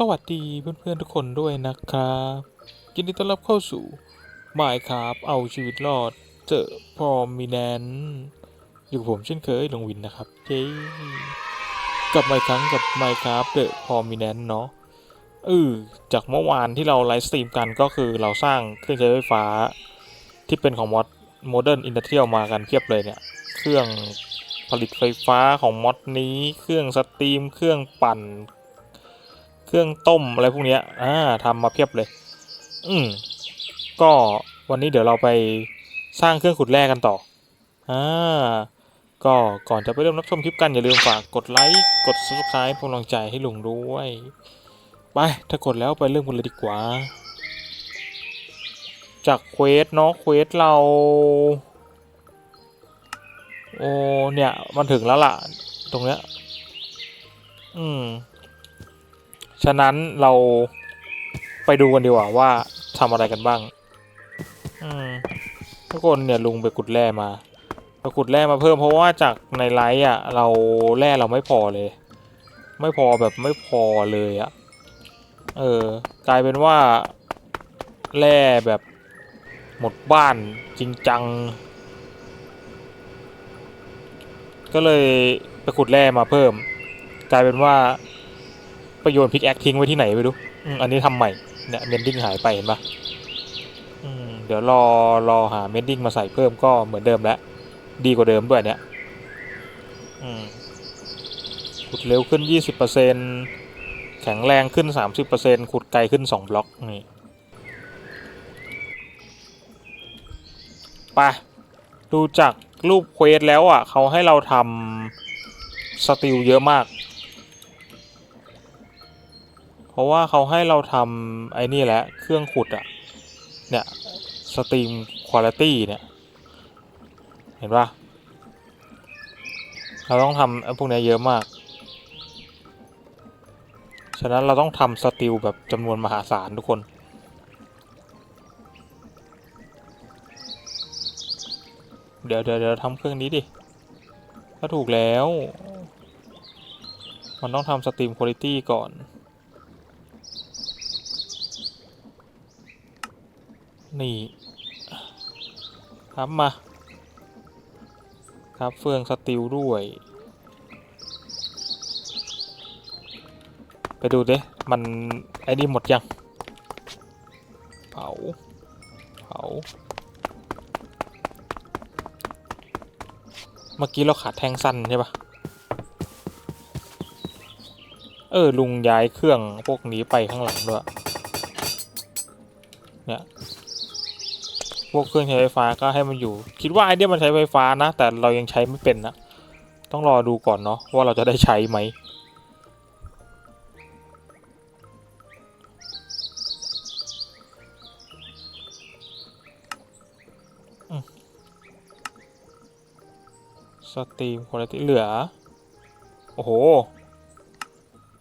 สวัสดีเพื่อนๆทุกคนด้วยนะครับยินดีต้อนรับเข้าสู่หมายครับเอาชีวิตรอดเจอพอมีแนนอยู่กับผมเช่นเคยลงวินนะครับเย้กลับมาอีกครั้งกับไมครับเดอะพอมีแนนเนาะเออจากเมื่อวานที่เราไลฟ์สตรีมกันก็คือเราสร้างเครื่องใช้ไฟฟ้า ที่เป็นของมอดโมเดิร์นอินดัสเทรียลมากันเพียบเลยเนี่ยเครื่องผลิตไฟฟ้าของมอดนี้ เครื่องสตรีม เครื่องปั่น รื่องต้มอะไรพวกนี้อ่าทำมาเพียบเลย อืมก็วันนี้เดี๋ยวเราไปสร้างเครื่องขุดแร่กันต่ออ่าก็ก่อนจะไปเริ่มรับชมคลิปกันอย่าลืมฝากกดไลค์กด subscribe เป็นกำลังใจให้ลุงด้วยไปถ้ากดแล้วไปเริ่มกันเลยดีกว่า จากเควสเนาะเควสเราโอ้เนี่ยมันถึงแล้วล่ะ ตรงเนี้ย อืม ฉะนั้นเราไปดูกันดีกว่าว่าทำอะไรกันบ้าง อืมทุกคนเนี่ยลุงไปขุดแร่มาเราขุดแร่มาเพิ่มเพราะว่าจากในไลฟ์อะ เราแร่เราไม่พอเลย ไม่พอแบบไม่พอเลยอะ เออ กลายเป็นว่าแร่แบบหมดบ้านจริงจัง ก็เลยไปขุดแร่มาเพิ่ม กลายเป็นว่า ไปโยนพิกแอคทิ้งไว้ที่ไหนไม่รู้อืมอันนี้ทำใหม่เนี่ยเมนดิ้งหายไปเห็นปะอืมเดี๋ยวรอรอหาเมนดิ้งมาใส่เพิ่มก็เหมือนเดิมแล้วดีกว่าเดิมด้วยเนี่ยอืมขุดเร็วขึ้น 20%แข็งแรงขึ้น 30%ขุดไกลขึ้น 2 บล็อกนี่ไปดูจากรูปเควสแล้วอะ เขาให้เราทำสติลเยอะมาก เพราะว่าเขาให้เราทำไอ้นี่แหละเครื่องขุดอะเนี่ยสตรีมคุณภาพเนี่ย เห็นปะเราต้องทำไอ้พวกเนี้ยเยอะมาก ฉะนั้นเราต้องทำสติลแบบจำนวนมหาศาลทุกคน เดี๋ยวเดี๋ยวเดี๋ยวทำเครื่องนี้ดิ ก็ถูกแล้ว มันต้องทำสตรีมคุณภาพก่อน นี่ครับมาครับเฟืองสติลด้วย ไปดูดิมันไอ้นี่หมดยัง เผา เผา เมื่อกี้เราขาดแทงสั้นใช่ปะเออ ลุงย้ายเครื่องพวกนี้ไปข้างหลังด้วย เนี่ย วกเครื่องใช้ไฟฟ้าก็ให้มันอยู่ คิดว่าไอเดียมันใช้ไฟฟ้านะ แต่เรายังใช้ไม่เป็นนะ ต้องรอดูก่อนเนาะว่าเราจะได้ใช้ไหมสตรีมคุณภาพเหลือ โอ้โห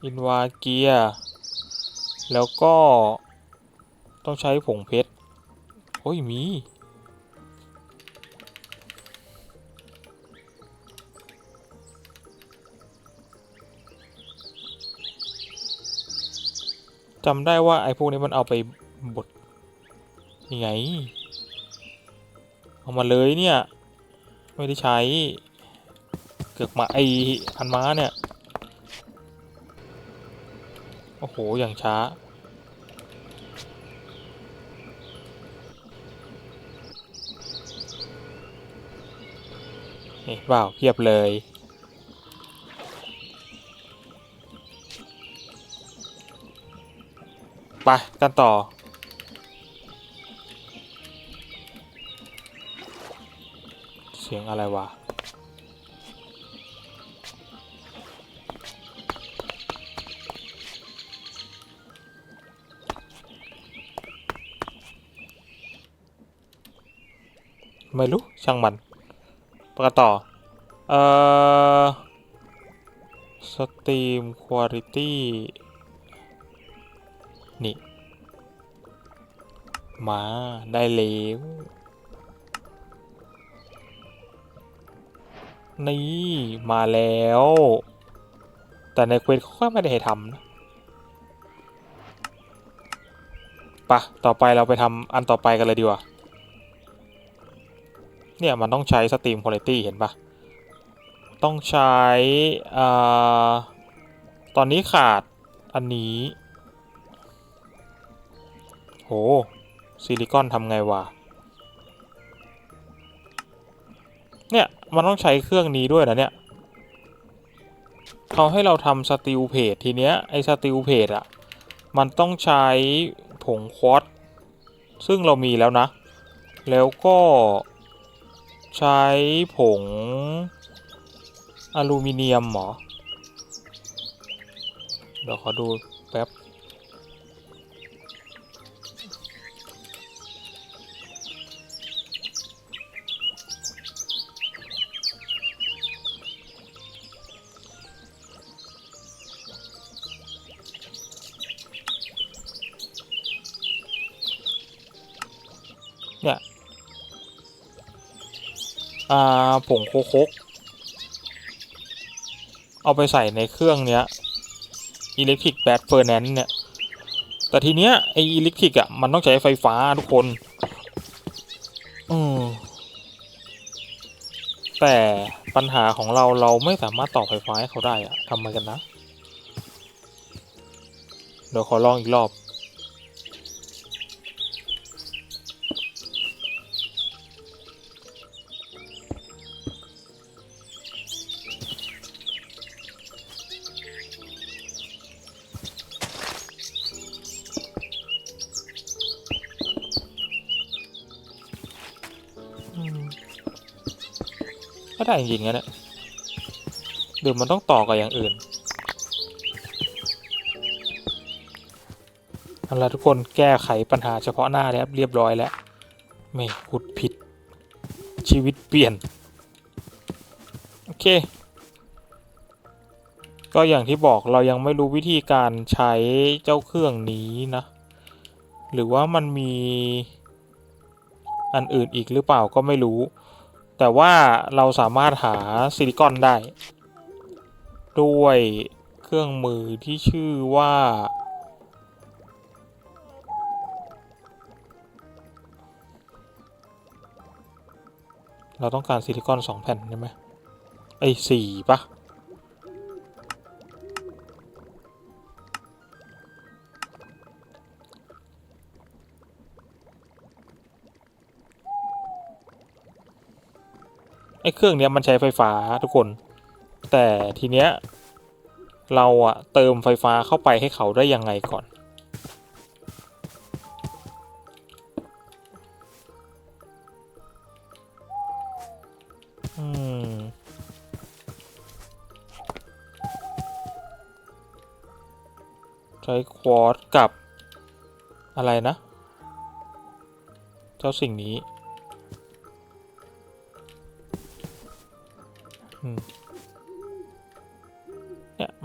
อินวาเกีย แล้วก็ต้องใช้ผงเพชร โอ้ย มี จำได้ว่าไอ้พวกนี้มันเอาไปบดยังไง เอามาเลยเนี่ย ไม่ได้ใช้ เกือกมาไออันม้าเนี่ย โอ้โห อย่างช้า นี่เปล่าเพียบเลย ไปกันต่อ เสียงอะไรวะไม่รู้ช่างมัน ปกต่อ เอ่อสตรีมคุณภาพนี่ มาได้แล้วนี่ มาแล้ว แต่ในเควสเขาก็ไม่ได้ให้ทำนะปะต่อไปเราไปทำอันต่อไปกันเลยดีกว่า เนี่ยมันต้องใช้สตรีมคุณภาพเห็นปะต้องใช้อ่าตอนนี้ขาดอันนี้ โห ซิลิคอนทำไงวะ เนี่ย มันต้องใช้เครื่องนี้ด้วยนะเนี่ยเขาให้เราทำสติลเพจทีเนี้ย ไอสติลเพจอะมันต้องใช้ผงควอตซ์ซึ่งเรามีแล้วนะ แล้วก็ ใช้ผงอลูมิเนียมเหรอ เดี๋ยวขอดู อ่าผงโคโคกเอาไปใส่ในเครื่องเนี้ย Electric Bad Furnace เนี่ย แต่ทีเนี้ยไอ Electric อะ มันต้องใช้ไฟฟ้าทุกคนอืมแต่ปัญหาของเราเราไม่สามารถต่อไฟฟ้าให้เขาได้อะทำไมกันนะ เดี๋ยวขอลองอีกรอบ ได้จริงๆนะเนี่ยหรือมันต้องต่อกับอย่างอื่นเอาละทุกคนแก้ไขปัญหาเฉพาะหน้าแล้วเรียบร้อยแล้ว ไม่ขุดผิด ชีวิตเปลี่ยน โอเค ก็อย่างที่บอกเรายังไม่รู้วิธีการใช้เจ้าเครื่องนี้นะ หรือว่ามันมีอันอื่นอีกหรือเปล่าก็ไม่รู้ แต่ว่าเราสามารถหาซิลิคอนได้ ด้วยเครื่องมือที่ชื่อว่า เราต้องการซิลิคอนสองแผ่นใช่ไหมไอ้สี่ปะ ไอ้เครื่องเนี้ยมันใช้ไฟฟ้าทุกคน แต่ทีเนี้ยเราอะเติมไฟฟ้าเข้าไปให้เขาได้ยังไงก่อน อืม ใช้ควอตกับอะไรนะ เจ้าสิ่งนี้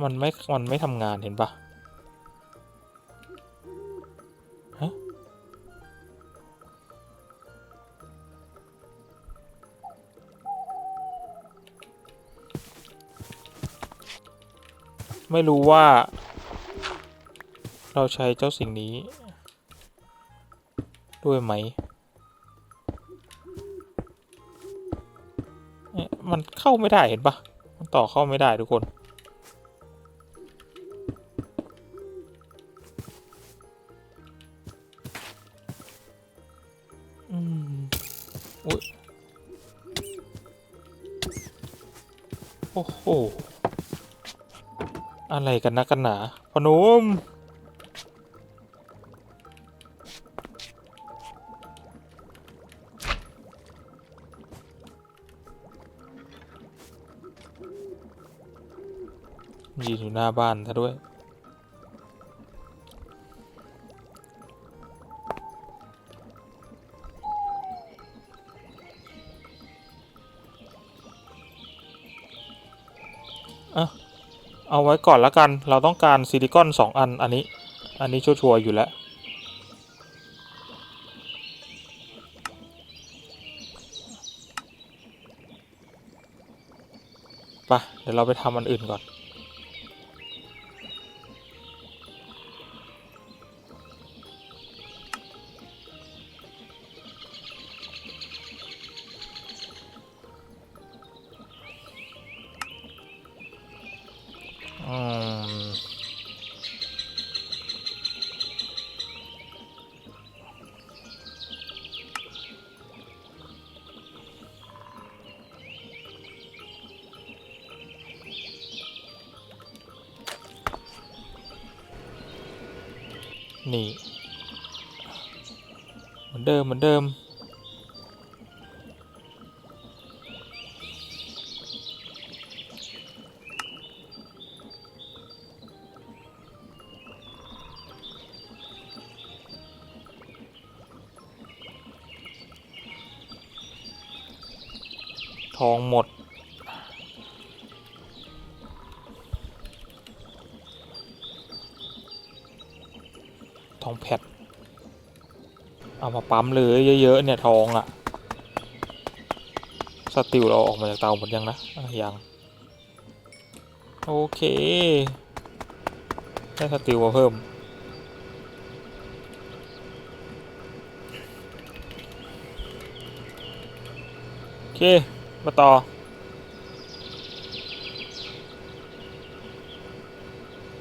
มันไม่ มันไม่ทำงานเห็นปะฮะไม่รู้ว่า เราใช้เจ้าสิ่งนี้ ด้วยไหม มันเข้าไม่ได้เห็นปะมันต่อเข้าไม่ได้ทุกคน อ้อะไรกันนะกันหนาพนมยืนอยู่หน้าบ้านซะด้วย เอาไว้ก่อนละกัน เราต้องการซิลิคอนสองอัน อันนี้ อันนี้ชัวร์อยู่แล้ว ไป เดี๋ยวเราไปทำอันอื่นก่อน เหมือนเดิมเหมือนเดิม เอามาปั๊มเลยเยอะๆเนี่ยทองอะ่ะ สติลเราออกมาจากเตาหมดยังนะอะยังโอเคได้สติลมาเพิ่มโอเคมาต่อ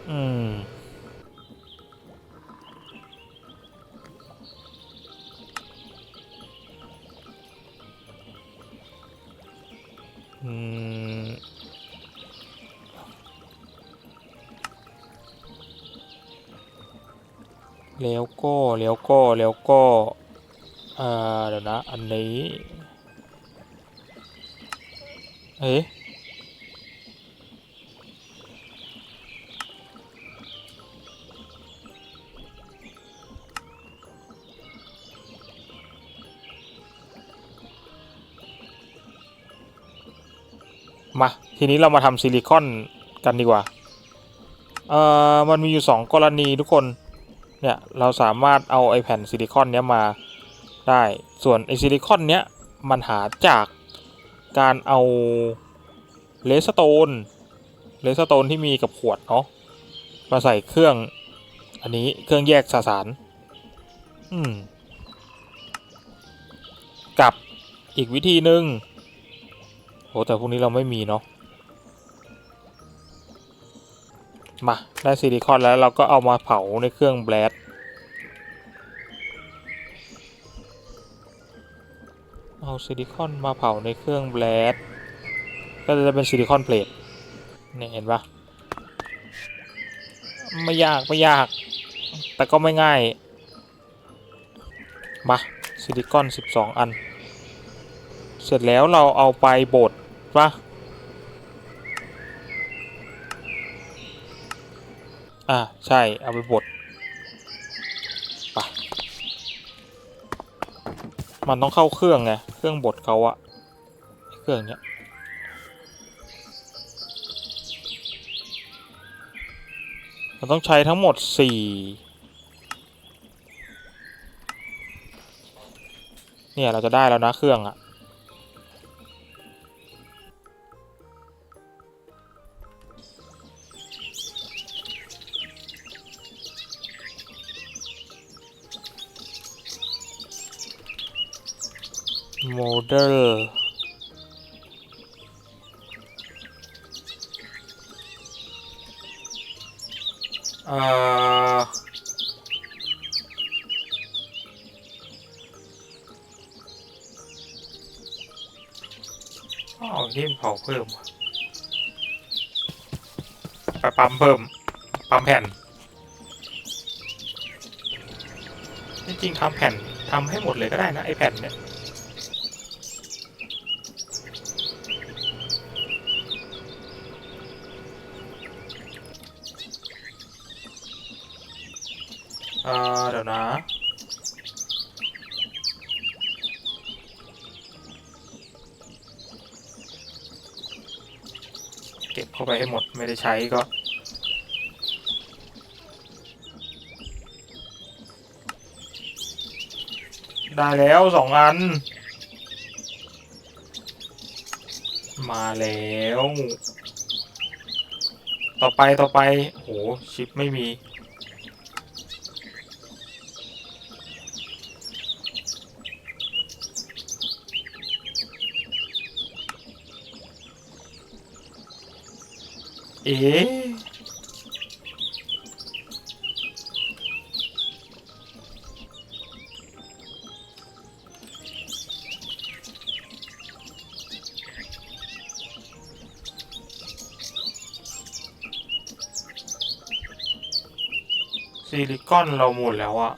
อืม ก็แล้วก็แล้วก็อ่าเดี๋ยวนะ อันนี้เอ๊ะมา ทีนี้เรามาทำซิลิคอนกันดีกว่า เอ่อ มันมีอยู่สองกรณีทุกคน เนี่ยเราสามารถเอาไอแผ่นซิลิคอนเนี้ยมาได้ส่วนไอซิลิคอนเนี้ยมันหาจากการเอาเลสโตนเลสโตนที่มีกับขวดเนาะมาใส่เครื่องอันนี้เครื่องแยกสสาร อืม กับอีกวิธีหนึ่งโหแต่พวกนี้เราไม่มีเนาะ มาได้ซิลิคอนแล้วเราก็เอามาเผาในเครื่องแบลดเอาซิลิคอนมาเผาในเครื่องแบลดก็จะเป็นซิลิคอนเพลทเนี่ยเห็นปะไม่ยากไม่ยาก แต่ก็ไม่ง่าย มาซิลิคอน 12 อัน เสร็จแล้วเราเอาไปบดปะ อ่าใช่ เอาไปบดไปมันต้องเข้าเครื่องไง เครื่องบดเขาอะเครื่องเนี้ยมันต้องใช้ทั้งหมดสี่เนี่ยเราจะได้แล้วนะเครื่องอะ โมเดลเอ่อเอาที่เผาเพิ่มไปปั๊มเพิ่ม ปั๊มแผ่น จริงๆทำแผ่นทำให้หมดเลยก็ได้นะ ไอแผ่นเนี่ย เอ่อเดี๋ยวนะเก็บเข้าไปให้หมดไม่ได้ใช้ก็ได้แล้วสองอัน มาแล้ว ต่อไปต่อไปโหชิปไม่มี เอซิลิคอนเราหมดแล้วอะ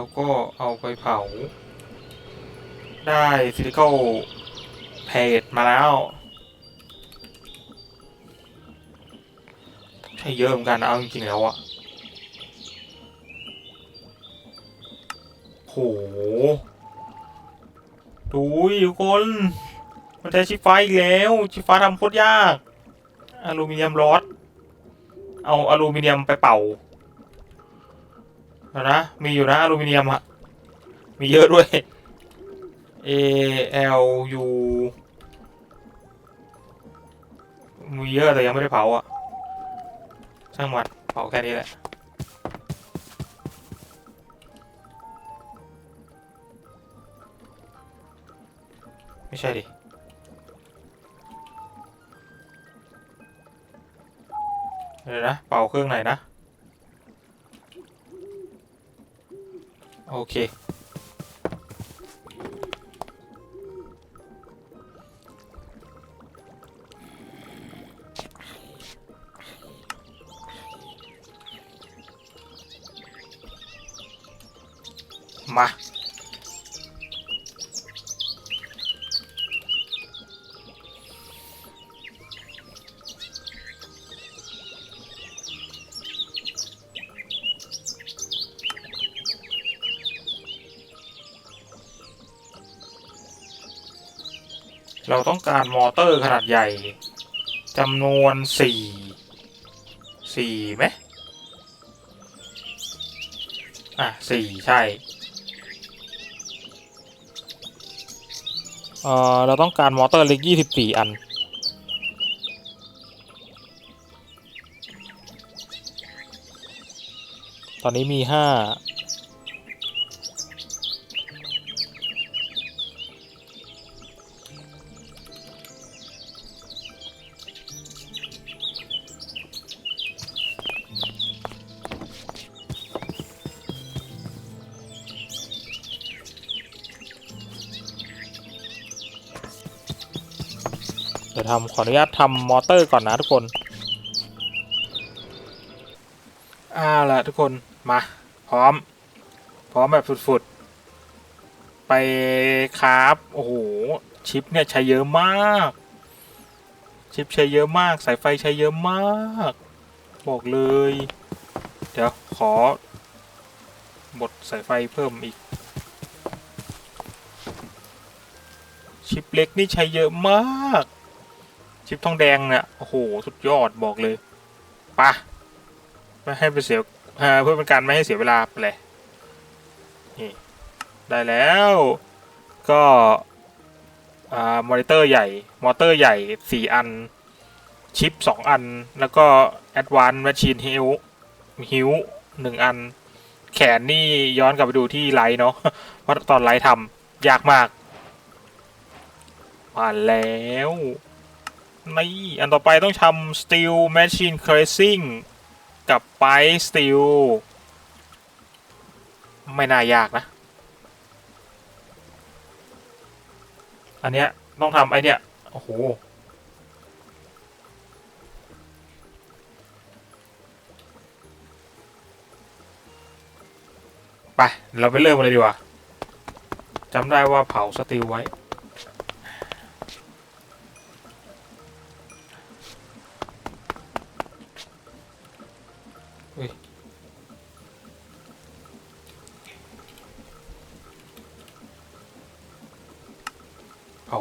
แล้วก็เอาไปเผา ได้ซิลิคอลเพจมาแล้ว ใช่เยอะเหมือนกันนะเอาจริงๆแล้วอะโหดูดิทุกคน มันใช้ชิฟ้าอีกแล้วชิฟ้าทำโคตรยาก อลูมิเนียมรอด เอาอลูมิเนียมไปเป่า เดี๋ยวนะ มีอยู่นะอลูมิเนียมอะมีเยอะด้วย A L U มีเยอะแต่ยังไม่ได้เผาอะ ช่างมันเผาแค่นี้แหละ ไม่ใช่ดิเดี๋ยวนะ เป่าเครื่องไหนนะ โอเค มา เราต้องการมอเตอร์ขนาดใหญ่จำนวนสี่สี่ไหมอะสี่ใช่เอ่อเราต้องการมอเตอร์เล็กยี่สิบสี่อัน ตอนนี้มีห้า ทำขออนุญาตทำมอเตอร์ก่อนนะทุกคนอ่าละทุกคนมา พร้อม พร้อมแบบสุดๆ ไปครับ โอ้โห ชิปเนี่ยใช้เยอะมาก ชิปใช้เยอะมาก สายไฟใช้เยอะมาก บอกเลย เดี๋ยว ขอ บดสายไฟเพิ่มอีก ชิปเล็กนี่ใช้เยอะมาก ชิปทองแดงเนี่ยโอ้โห สุดยอดบอกเลยปะไม่ให้ไปเสียเพื่อเป็นการไม่ให้เสียเวลาไปเลยนี่ได้แล้ว ก็อ่ามอนิเตอร์ใหญ่ มอเตอร์ใหญ่สี่อัน ชิปสองอัน แล้วก็ Advanced Machine Hill ฮิวหนึ่งอัน แขนนี่ย้อนกลับไปดูที่ไลท์เนาะเพราะตอนไลท์ทำยากมากมาแล้ว นี่อันต่อไปต้องทำ Steel Machine Crashing กับไป Steel ไม่น่ายากนะ อันเนี้ยต้องทำไอเนี้ยโอ้โห ไป เราไปเริ่มกันเลยดีกว่าจำได้ว่าเผาสตีลไว้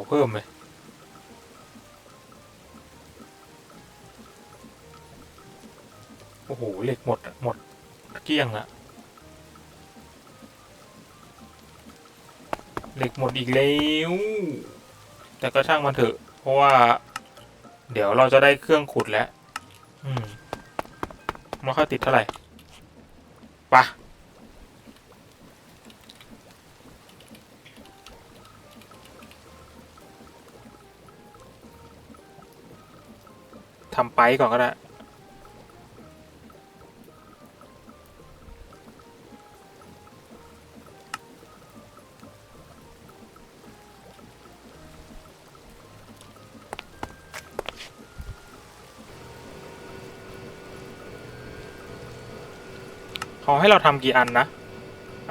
เพิ่มเลยโอ้โหเหล็กหมดอะหมดเกลี้ยงอะเหล็กหมดอีกแล้ว แต่ก็ช่างมันเถอะ เพราะว่า เดี๋ยวเราจะได้เครื่องขุดแล้ว อืมไม่ค่อยติดเท่าไหร่ ทำไปก่อนก็ได้ขาให้เราทำกี่อันนะ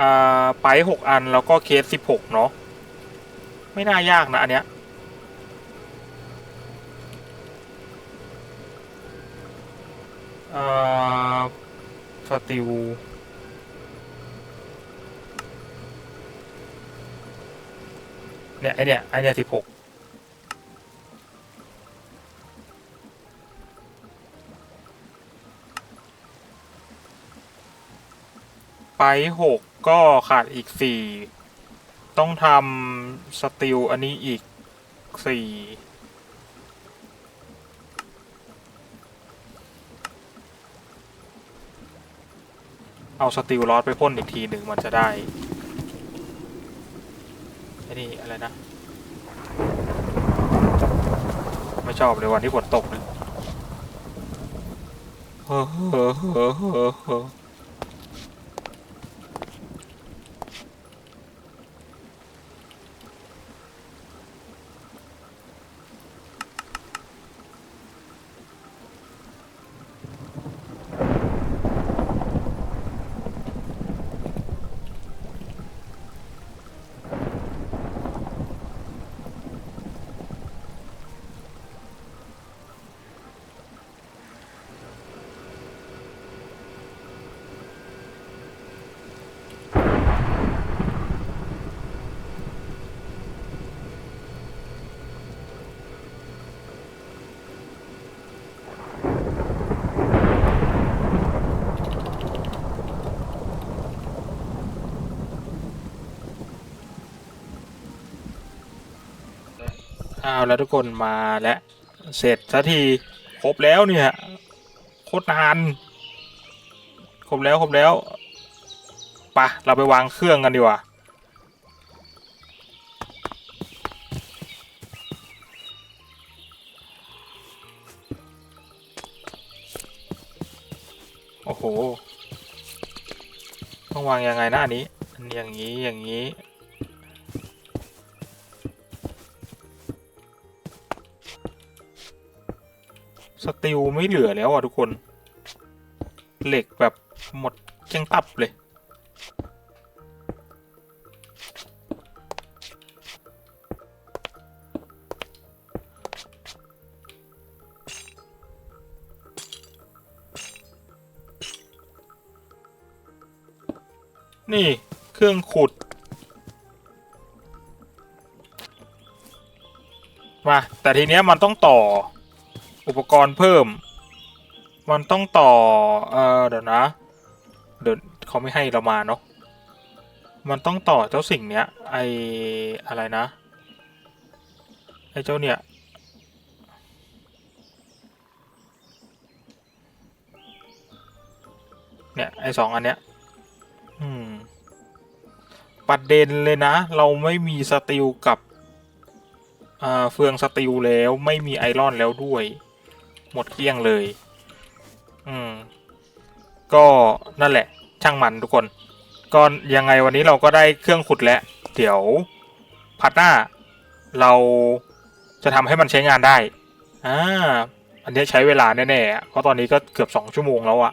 อ่า ไปหกอัน แล้วก็เคสสิบหกเนาะ ไม่น่ายากนะอันเนี้ย ติลเนี่ยไอเนี่ยไอเนี่ยสิบหกไปหกก็ขาดอีกสี่ต้องทำสติลอันนี้อีกสี่ เอาสติลลอสไปพ่นอีกทีหนึ่งมันจะได้ไอ้นี่อะไรนะไม่ชอบเลยวันที่ฝนตกเลย เฮ้อาแล้วทุกคนมาแล้วเสร็จสักทีครบแล้วเนี่ยโคตรนานครบแล้วครบแล้วปะเราไปวางเครื่องกันดีกว่าโอ้โหต้องวางยังไงนะอันนี้อย่างนี้อย่างนี้ ติลไม่เหลือแล้วอะทุกคน เหล็กแบบหมดเกลี้ยงตับเลย นี่เครื่องขุด มา แต่ทีเนี้ยมันต้องต่อ อุปกรณ์เพิ่ม มันต้องต่อ เอ่อ เดี๋ยวนะ เดี๋ยวเขาไม่ให้เรามาเนาะ มันต้องต่อเจ้าสิ่งเนี้ย ไออะไรนะ ไอเจ้าเนี่ยเนี่ยไอสองอันเนี้ย อืม ประเด็นเลยนะ เราไม่มีสติลกับ อ่า เฟืองสติลแล้วไม่มีไอรอนแล้วด้วย หมดเกลี้ยงเลย อืม ก็นั่นแหละ ช่างมันทุกคนก็ยังไงวันนี้เราก็ได้เครื่องขุดแล้ว เดี๋ยวพัดหน้า เราจะทำให้มันใช้งานได้ อ่า อันนี้ใช้เวลาแน่ๆ เพราะตอนนี้ก็เกือบสองชั่วโมงแล้วอะ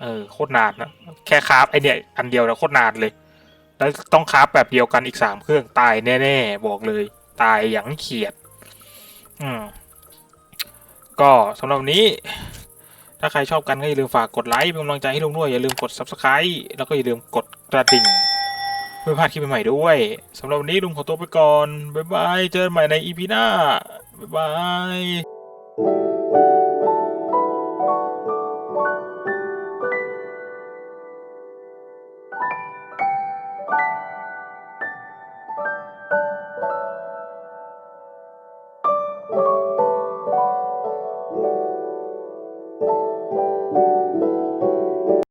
เออโคตรนานนะ แค่คราฟไอเนี่ยอันเดียวนะโคตรนานเลย แล้วต้องคราฟแบบเดียวกันอีกสามเครื่องตายแน่ๆ บอกเลย ตายอย่างเขียด อืม ก็สำหรับวันนี้ ถ้าใครชอบกันก็อย่าลืมฝากกดไลค์เป็นกำลังใจให้ลุงด้วยอย่าลืมกด subscribe แล้วก็อย่าลืมกดกระดิ่งเพื่อพลาดคลิปใหม่ๆด้วยสำหรับวันนี้ลุงขอตัวไปก่อนบ๊ายบายเจอกันใหม่ในอีพีหน้าบ๊ายบาย